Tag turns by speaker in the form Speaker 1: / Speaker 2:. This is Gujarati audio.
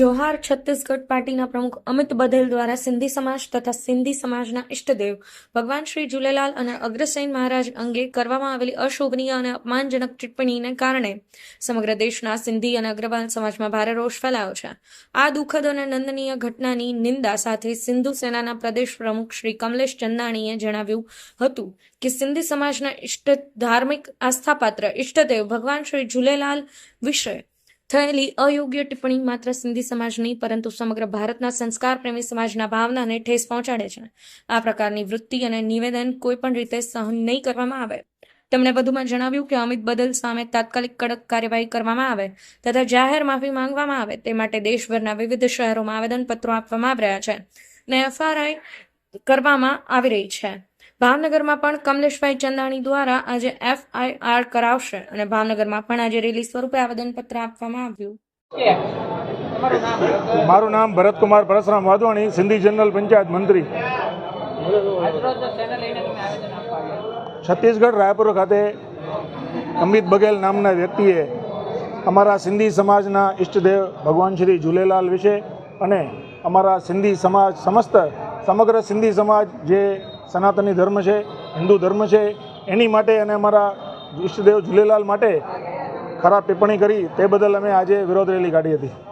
Speaker 1: જોહાર છત્તીસગઢ પાર્ટીના પ્રમુખ અમિત બધેલ દ્વારા સિંધી સમાજ તથા સિંધી સમાજના ઇષ્ટદેવ ભગવાન શ્રી ઝૂલેલાલ અને અગ્રસેન મહારાજ અંગે કરવામાં આવેલી અશોભનીય અને અપમાનજનક ટિપ્પણીને કારણે સમગ્ર દેશના સિંધી અને અગ્રવાલ સમાજમાં ભારે રોષ ફેલાયો છે. આ દુઃખદ અને નંદનીય ઘટનાની નિંદા સાથે સિંધુ સેનાના પ્રદેશ પ્રમુખ શ્રી કમલેશ ચંદાણીએ જણાવ્યું હતું કે સિંધી સમાજના ઇષ્ટ ધાર્મિક આસ્થાપાત્ર ઇષ્ટદેવ ભગવાન શ્રી ઝૂલેલાલ વિશે થયેલી અયોગ્ય ટિપ્પણી માત્ર સિંધી સમાજ નહીં, પરંતુ સમગ્ર ભારતના સંસ્કાર પ્રેમી સમાજના ભાવનાને ઠેસ પહોંચાડે છે. આ પ્રકારની વૃત્તિ અને નિવેદન કોઈ પણ રીતે સહન નહીં કરવામાં આવે. તેમણે વધુમાં જણાવ્યું કે અમિત બદલ સામે તાત્કાલિક કડક કાર્યવાહી કરવામાં આવે તથા જાહેર માફી માંગવામાં આવે તે માટે દેશભરના વિવિધ શહેરોમાં આવેદનપત્રો આપવામાં આવી રહ્યા છે અને એફઆરઆઈ કરવામાં આવી રહી છે. ભાવનગરમાં પણ કમલેશભાઈ ચંદાણી દ્વારા આજે એફઆઈઆર કરાવશે અને ભાવનગરમાં પણ આજે રેલી સ્વરૂપે આવેદનપત્ર આપવામાં આવ્યું.
Speaker 2: મારું નામ ભરતકુમાર પરસરામ વાધવાણી, સિંધી જનરલ પંચાયત મંત્રી. છત્તીસગઢ રાયપુર ખાતે અમિત બઘેલ નામના વ્યક્તિએ અમારા સિંધી સમાજના ઈષ્ટદેવ ભગવાન શ્રી ઝૂલેલાલ વિશે અને અમારા સિંધી સમાજ સમસ્ત, સમગ્ર સિંધી સમાજ જે સનાતની ધર્મ છે, હિન્દુ ધર્મ છે, એની માટે અને અમારા ઈષ્ટદેવ ઝૂલેલાલ માટે ખરાબ ટિપ્પણી કરી, તે બદલ અમે આજે વિરોધ રેલી કાઢી હતી.